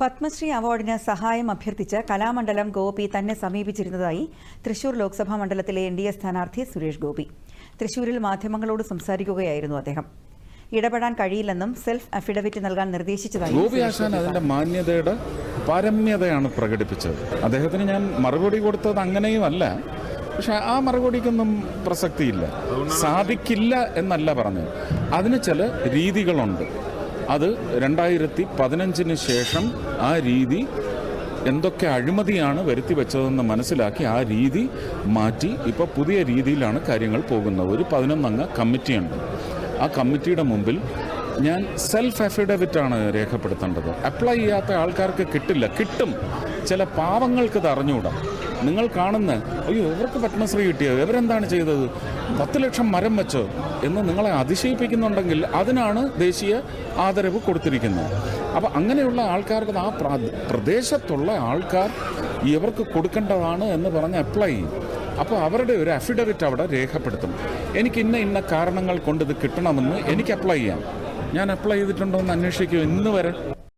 പത്മശ്രീ അവാർഡിന് സഹായം അഭ്യർത്ഥിച്ച് കലാമണ്ഡലം ഗോപി തന്നെ സമീപിച്ചിരുന്നതായി തൃശൂർ ലോക്സഭാ മണ്ഡലത്തിലെ എൻ ഡി എ സ്ഥാനാർത്ഥി സുരേഷ് ഗോപി. തൃശൂരിൽ മാധ്യമങ്ങളോട് സംസാരിക്കുകയായിരുന്നു അദ്ദേഹം. ഇടപെടാൻ കഴിയില്ലെന്നും സെൽഫ് അഫിഡവിറ്റ് നൽകാൻ നിർദ്ദേശിച്ചതായി ഗോപി ആശാൻ അതിന്റെ മാന്യതയുടെ പാരമ്യതയാണ് പ്രകടിപ്പിച്ചത്. അദ്ദേഹത്തിന് ഞാൻ മറുപടി കൊടുത്തത് അങ്ങനെയുമല്ല. പക്ഷേ ആ മറുപടിക്കൊന്നും പ്രസക്തിയില്ല. സാധിക്കില്ല എന്നല്ല പറഞ്ഞത്. അതിന് ചില രീതികളുണ്ട്. അത് രണ്ടായിരത്തി പതിനഞ്ചിന് ശേഷം ആ രീതി എന്തൊക്കെ അഴിമതിയാണ് വരുത്തി വെച്ചതെന്ന് മനസ്സിലാക്കി ആ രീതി മാറ്റി ഇപ്പോൾ പുതിയ രീതിയിലാണ് കാര്യങ്ങൾ പോകുന്നത്. ഒരു പതിനൊന്നംഗ കമ്മിറ്റിയുണ്ട്. ആ കമ്മിറ്റിയുടെ മുമ്പിൽ ഞാൻ സെൽഫ് അഫിഡവിറ്റ് ആണ് രേഖപ്പെടുത്തേണ്ടത്. അപ്ലൈ ചെയ്യാത്ത ആൾക്കാർക്ക് കിട്ടില്ല. കിട്ടും. ചില പാവങ്ങൾക്ക് ഇത് അറിഞ്ഞുകൂടാ നിങ്ങൾ കാണുന്ന അയ്യോ ഇവർക്ക് പത്മശ്രീ കിട്ടിയോ? ഇവരെന്താണ് ചെയ്തത്? പത്ത് ലക്ഷം മരം വെച്ചോ? എന്ന് നിങ്ങളെ അതിശയിപ്പിക്കുന്നുണ്ടെങ്കിൽ അതിനാണ് ദേശീയ ആദരവ് കൊടുത്തിരിക്കുന്നത്. അപ്പോൾ അങ്ങനെയുള്ള ആൾക്കാർക്ക് ആ പ്രദേശത്തുള്ള ആൾക്കാർ ഇവർക്ക് കൊടുക്കേണ്ടതാണ് എന്ന് പറഞ്ഞ് അപ്ലൈ ചെയ്യും. അപ്പോൾ അവരുടെ ഒരു അഫിഡവിറ്റ് അവിടെ രേഖപ്പെടുത്തും. എനിക്ക് ഇന്ന ഇന്ന കാരണങ്ങൾ കൊണ്ട് ഇത് കിട്ടണമെന്ന് എനിക്ക് അപ്ലൈ ചെയ്യാം. ഞാൻ അപ്ലൈ ചെയ്തിട്ടുണ്ടോ എന്ന് അന്വേഷിക്കും. ഇന്ന് വരെ